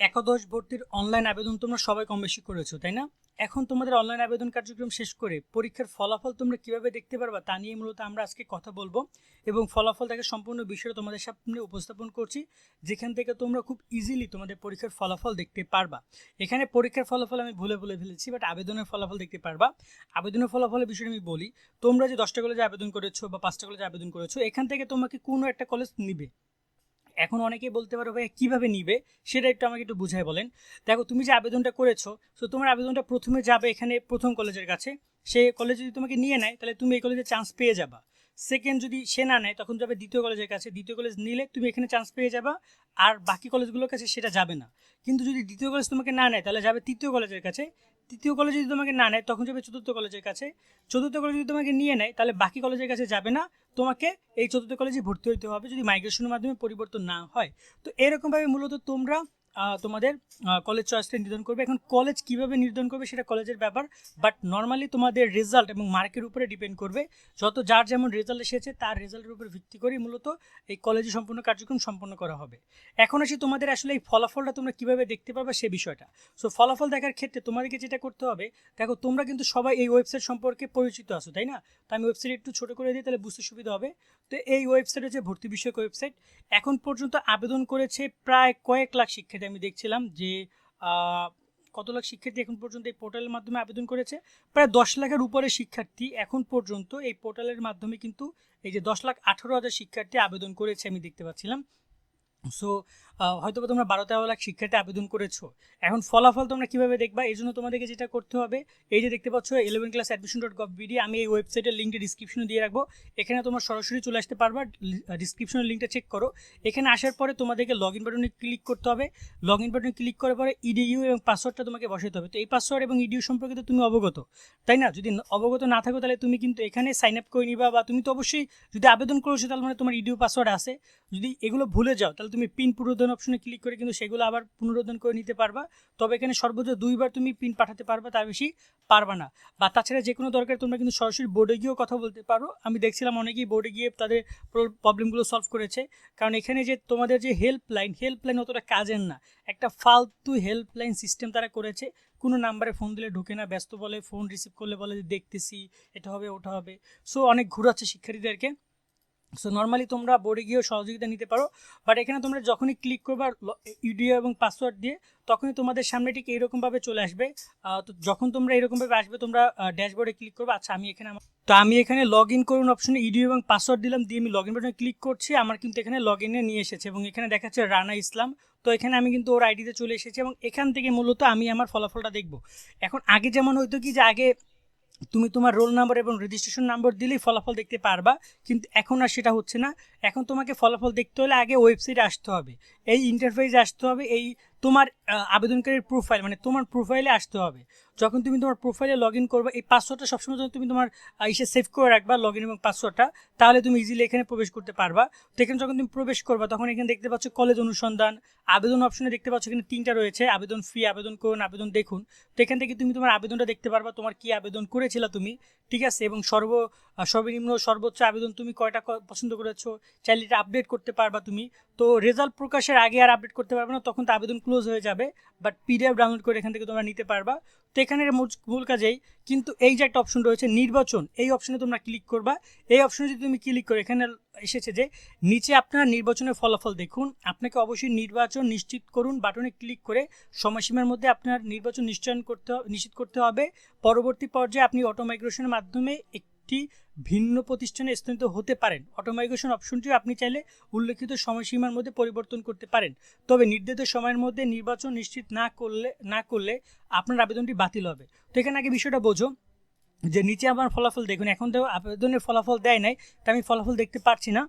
একাদশ ভর্তির অনলাইন আবেদন তোমরা সবাই কম বেশি করেছ, তাই না? এখন তোমাদের অনলাইন আবেদন কার্যক্রম শেষ করে পরীক্ষার ফলাফল তোমরা কীভাবে দেখতে পারবা তা নিয়ে মূলত আমরা আজকে কথা বলব এবং ফলাফল থেকে সম্পূর্ণ বিষয়টা তোমাদের সামনে উপস্থাপন করছি, যেখান থেকে তোমরা খুব ইজিলি তোমাদের পরীক্ষার ফলাফল দেখতে পারবা। এখানে পরীক্ষার ফলাফল আমি ভুলে ভুলে ফেলেছি বাট আবেদনের ফলাফল দেখতে পারবা। আবেদনের ফলাফলের বিষয়ে আমি বলি, তোমরা যে দশটা কলেজে আবেদন করেছ বা পাঁচটা কলেজে আবেদন করেছ, এখান থেকে তোমাকে কোনো একটা কলেজ নিবে। এখন অনেকেই বলতে পারো ভাই কীভাবে নিবে? সেটা একটু আমাকে একটু বুঝাই বলেন। দেখো, তুমি যে আবেদনটা করেছ তো তোমার আবেদনটা প্রথমে যাবে এখানে প্রথম কলেজের কাছে। সে কলেজ যদি তোমাকে নিয়ে নেয়, তাহলে তুমি এই কলেজে চান্স পেয়ে যাবা। সেকেন্ড যদি সে না নেয়, তখন যাবে দ্বিতীয় কলেজের কাছে। দ্বিতীয় কলেজ নিলে তুমি এখানে চান্স পেয়ে যাবা, আর বাকি কলেজগুলোর কাছে সেটা যাবে না। কিন্তু যদি দ্বিতীয় কলেজ তোমাকে না নেয়, তাহলে যাবে তৃতীয় কলেজের কাছে। তৃতীয় কলেজ যদি তোমাকে না নেয়, তখন যাবে চতুর্থ কলেজের কাছে। চতুর্থ কলেজ যদি তোমাকে নিয়ে নেয়, তাহলে বাকি কলেজের কাছে যাবে না। তোমাকে এই চতুর্থ কলেজে ভর্তি হইতে হবে যদি মাইগ্রেশনের মাধ্যমে পরিবর্তন না হয়। তো এরকমভাবে মূলত তোমরা তোমাদের কলেজ চয়েসটা নির্ধারণ করবে। এখন কলেজ কীভাবে নির্ধারণ করবে সেটা কলেজের ব্যাপার। বাট নর্মালি তোমাদের রেজাল্ট এবং মার্কের উপরে ডিপেন্ড করবে। যত, যার যেমন রেজাল্ট এসেছে, তার রেজাল্টের উপর ভিত্তি করে মূলত এই কলেজে সম্পূর্ণ কার্যক্রম সম্পন্ন করা হবে। এখন আসি তোমাদের আসলে এই ফলাফলটা তোমরা কীভাবে দেখতে পারবে সে বিষয়টা। সো ফলাফল দেখার ক্ষেত্রে তোমাদেরকে যেটা করতে হবে, দেখো তোমরা কিন্তু সবাই এই ওয়েবসাইট সম্পর্কে পরিচিত আছো, তাই না? তো আমি ওয়েবসাইট একটু ছোটো করে দিই, তাহলে বুঝতে সুবিধা হবে। তো এই ওয়েবসাইট হচ্ছে ভর্তি বিষয়ক ওয়েবসাইট এখন পর্যন্ত আবেদন করেছে প্রায় কয়েক লাখ শিক্ষার্থী। আমি দেখছিলাম যে কত লাখ শিক্ষার্থী এখন পর্যন্ত এই পোর্টালের মাধ্যমে আবেদন করেছে? প্রায় দশ লাখের উপরে শিক্ষার্থী এখন পর্যন্ত এই পোর্টালের মাধ্যমে কিন্তু এই যে দশ লাখ আঠারো হাজার শিক্ষার্থী আবেদন করেছে আমি দেখতে পাচ্ছিলাম। সো হয়তো তোমরা বারো তেরো লাখ শিক্ষার্থী আবেদন করেছ। এখন ফলাফল তোমরা কীভাবে দেখবা? এই জন্য তোমাদেরকে যেটা করতে হবে, এই যে দেখতে পাচ্ছ eleven class admission dot gov BD আমি এই ওয়েবসাইটের লিঙ্কটা ডিসক্রিপশনে দিয়ে রাখব। এখানে তোমরা সরাসরি চলে আসতে পারবা ডিসক্রিপশনের লিঙ্কটা চেক করো। এখানে আসার পরে তোমাদেরকে লগ ইন বাটনে ক্লিক করতে হবে। লগ ইন বাটনে ক্লিক করার পরে ইডিইউ এবং পাসওয়ার্ডটা তোমাকে বসাতে হবে। তো এই পাসওয়ার্ড এবং ইডিইউ সম্পর্কে তো তুমি অবগত। তাই না? যদি অবগত না থাকো, তাহলে তুমি কিন্তু এখানে সাইন আপ করে নিবা বা তুমি তো অবশ্যই যদি আবেদন করেছ, তাহলে মানে তোমার ইডিউ পাসওয়ার্ড আছে। যদি এগুলো ভুলে যাও, তাহলে তুমি পিন পুনরুদ্ধার অপশনে ক্লিক করে কিন্তু সেগুলো আবার পুনরুদ্ধার করে নিতে পারবা। তবে এখানে সর্বোচ্চ দুইবার তুমি পিন পাঠাতে পারবা, তার বেশি পারবা না। বা তাছাড়া যে কোনো দরকার তোমরা কিন্তু সরাসরি বোর্ডে গিয়েও কথা বলতে পারো। আমি দেখছিলাম অনেকেই বোর্ডে গিয়ে তাদের প্রবলেমগুলো সলভ করেছে। কারণ এখানে যে তোমাদের যে হেল্পলাইন হেল্পলাইন অতটা কাজের না। একটা ফালতু হেল্পলাইন সিস্টেম তারা করেছে। কোনো নাম্বারে ফোন দিলে ঢুকে না, ব্যস্ত বলে ফোন রিসিভ করলে বলে যে, দেখতেছি, এটা হবে, ওটা হবে। সো অনেক ঘুরাচ্ছে শিক্ষার্থীদেরকে। সো নর্মালি তোমরা বোর্ডে গিয়েও সহযোগিতা নিতে পারো বাট এখানে তোমরা যখনই ক্লিক করবে ইডিও এবং পাসওয়ার্ড দিয়ে, তখনই তোমাদের সামনে ঠিক এইরকমভাবে চলে আসবে। তো যখন তোমরা এরকমভাবে আসবে, তোমরা ড্যাশবোর্ডে ক্লিক করবে আচ্ছা আমি এখানে আমার, তো আমি এখানে লগ ইন করুন অপশনে ইডিও এবং পাসওয়ার্ড দিলাম, দিয়ে আমি লগ ইন বাটনে ক্লিক করছি, আমার কিন্তু এখানে লগ ইনে নিয়ে এসেছে, এবং এখানে দেখাচ্ছে রানা ইসলাম তো এখানে আমি কিন্তু ওর আইডিতে চলে এসেছি, এবং এখান থেকে মূলত আমি আমার ফলাফলটা দেখব। এখন আগে যেমন হয়তো কি, যে আগে তুমি তোমার রোল নাম্বার এবং রেজিস্ট্রেশন নাম্বার দিলেই ফলাফল দেখতে পারবা, কিন্তু এখন আর সেটা হচ্ছে না। এখন তোমাকে ফলাফল দেখতে হলে আগে ওয়েবসাইটে আসতে হবে। এই ইন্টারফেসে আসতে হবে, এই তোমার আবেদনকারীর প্রোফাইল মানে তোমার প্রোফাইলে আসতে হবে। যখন তুমি তোমার প্রোফাইলে লগ ইন করবে, এই পাসওয়ার্ডটা সবসময় যখন তুমি তোমার ইসে সেভ করে রাখবা লগ ইন এবং পাসওয়ার্ডটা তাহলে তুমি ইজিলি এখানে প্রবেশ করতে পারবা। তো এখানে যখন তুমি প্রবেশ করবা, তখন এখানে দেখতে পাচ্ছ কলেজ অনুসন্ধান আবেদন অপশনে দেখতে পাচ্ছ এখানে তিনটা রয়েছে, আবেদন ফ্রি আবেদন করুন, আবেদন দেখুন। তো এখান থেকে তুমি তোমার আবেদনটা দেখতে পারবা, তোমার কি আবেদন করেছিলা তুমি, ঠিক আছে? এবং সর্ব, সর্বনিম্ন, সর্বোচ্চ আবেদন তুমি কয়টা পছন্দ করেছ, চাইলে এটা আপডেট করতে পারবা তুমি। তো রেজাল্ট প্রকাশের আগে আর আপডেট করতে পারবে না, তখন তো আবেদন ক্লোজ হয়ে যাবে বাট পিডিএফ ডাউনলোড করে এখান থেকে তোমরা নিতে পারবা। তো এখানে মূল- মূল কাজেই কিন্তু এই যে একটা অপশন রয়েছে, নির্বাচন, এই অপশনে তোমরা ক্লিক করবা। এই অপশনে যদি তুমি ক্লিক করো, এখানে এসেছে যে, নিচে আপনার নির্বাচনের ফলাফল দেখুন, আপনাকে অবশ্যই নির্বাচন নিশ্চিত করুন। বাটনে ক্লিক করে সময়সীমার মধ্যে আপনার নির্বাচন নিশ্চয়ন করতে নিশ্চিত করতে হবে। পরবর্তী পর্যায়ে আপনি অটোমাইগ্রেশনের মাধ্যমে একটি ভিন্ন প্রতিষ্ঠানে স্থানিত হতে পারেন। অটোমাইগ্রেশন অপশনটিও আপনি চাইলে উল্লেখিত সময়সীমার মধ্যে পরিবর্তন করতে পারেন। তবে নির্ধারিত সময়ের মধ্যে নির্বাচন নিশ্চিত না করলে না করলে আপনার আবেদনটি বাতিল হবে। তো এখানে আগে বিষয়টা বোঝো যে নিচে আমার ফলাফল দেখুন। এখন তো আবেদনের ফলাফল দেয় নাই, তা আমি ফলাফল দেখতে পারছি না।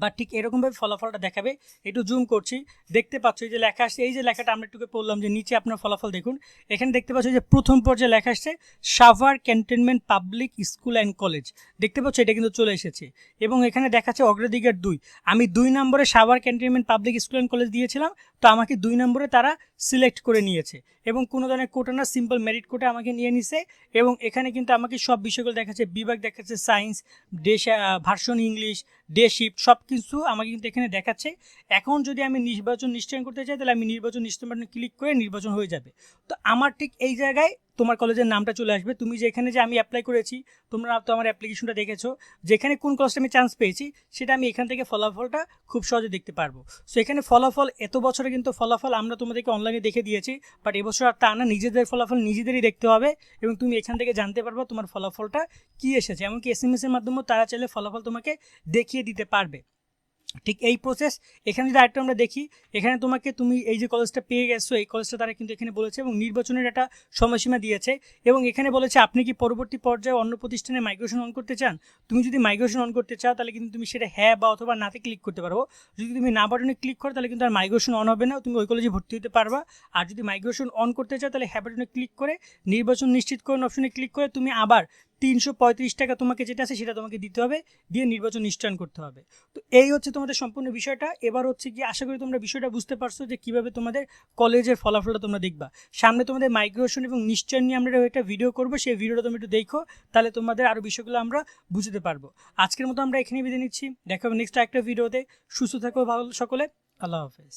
বা ঠিক এরকমভাবে ফলাফলটা দেখাবে, একটু জুম করছি, দেখতে পাচ্ছ যে লেখা আসছে, এই যে লেখাটা আমরা একটু পড়লাম যে নিচে আপনার ফলাফল দেখুন, এখানে দেখতে পাচ্ছ যে প্রথম পর্যায়ে লেখা আসছে, Savar cantonment public school and college, দেখতে পাচ্ছ এটা কিন্তু চলে এসেছে, এবং এখানে দেখাচ্ছে অগ্রাধিকার দুই, আমি দুই নম্বরে Savar cantonment public school and college দিয়েছিলাম, তো আমাকে দুই নম্বরে তারা সিলেক্ট করে নিয়েছে, এবং কোনো ধরনের কোটা না সিম্পল মেরিট কোটা আমাকে নিয়ে নিছে, এবং এখানে কিন্তু আমাকে সব বিষয়গুলো দেখাচ্ছে, বিভাগ দেখাচ্ছে সায়েন্স দেশ ভার্সন ইংলিশ ডে শিফট সব কিছু আমাকে কিন্তু এখানে দেখাচ্ছে। এখন যদি আমি নির্বাচন নিশ্চয়ন করতে চাই, তাহলে আমি নির্বাচন নিশ্চয়ন বাটনে ক্লিক করে নির্বাচন হয়ে যাবে। তো আমার ঠিক এই জায়গায় তোমার কলেজের নামটা চলে আসবে। তুমি যেখানে যে আমি অ্যাপ্লাই করেছি, তোমরা তো আমার অ্যাপ্লিকেশনটা দেখেছ। যেখানে কোন কলেজটা আমি চান্স পেয়েছি, সেটা আমি এখান থেকে ফলাফলটা খুব সহজে দেখতে পারব। সো এখানে ফলাফল, এত বছরে কিন্তু ফলাফল আমরা তোমাদেরকে অনলাইনে দেখে দিয়েছি বাট এবছর আর তা না, নিজেদের ফলাফল নিজেদেরই দেখতে হবে এবং তুমি এখান থেকে জানতে পারবে তোমার ফলাফলটা কী এসেছে। এমনকি এস এম এর মাধ্যমেও তারা চাইলে ফলাফল তোমাকে দেখিয়ে দিতে পারবে। ঠিক এই প্রসেস এখানে যদি আরেকটা আমরা দেখি, এখানে তোমাকে তুমি এই যে কলেজটা পেয়ে গেছো, এই কলেজটা তারা কিন্তু এখানে বলেছে এবং নির্বাচনের একটা সময়সীমা দিয়েছে এবং এখানে বলেছে, আপনি কি পরবর্তী পর্যায়ে অন্য প্রতিষ্ঠানে মাইগ্রেশন অন করতে চান? তুমি যদি মাইগ্রেশন অন করতে চাও, তাহলে কিন্তু তুমি সেটা হ্যাঁ বা অথবা নাতে ক্লিক করতে পারব যদি তুমি না বাটনে ক্লিক করো, তাহলে কিন্তু আর মাইগ্রেশন অন হবে না, তুমি ওই কলেজে ভর্তি হতে পারবা। আর যদি মাইগ্রেশন অন করতে চাও, তাহলে হ্যাঁ বাটনে ক্লিক করে, নির্বাচন নিশ্চিত করুন অপশনে ক্লিক করে, তুমি আবার তিনশো পঁয়ত্রিশ টাকা তোমাকে যেটা আছে সেটা তোমাকে দিতে হবে, দিয়ে নির্বাচন নিশ্চয়ন করতে হবে। তো এই হচ্ছে তোমাদের সম্পূর্ণ বিষয়টা। এবার হচ্ছে কি আশা করি তোমরা বিষয়টা বুঝতে পারছ যে কীভাবে তোমাদের কলেজের ফলাফলটা তোমরা দেখবা। সামনে তোমাদের মাইগ্রেশন এবং নিশ্চয়ন নিয়ে আমরা একটা ভিডিও করব, সেই ভিডিওটা তুমি একটু দেখো, তাহলে তোমাদের আরও বিষয়গুলো আমরা বুঝতে পারব। আজকের মতো আমরা এখানে বিদায় নিচ্ছি। দেখা হবে নেক্সট একটা ভিডিওতে সুস্থ থাকো ভালো সকলে। আল্লাহ হাফেজ।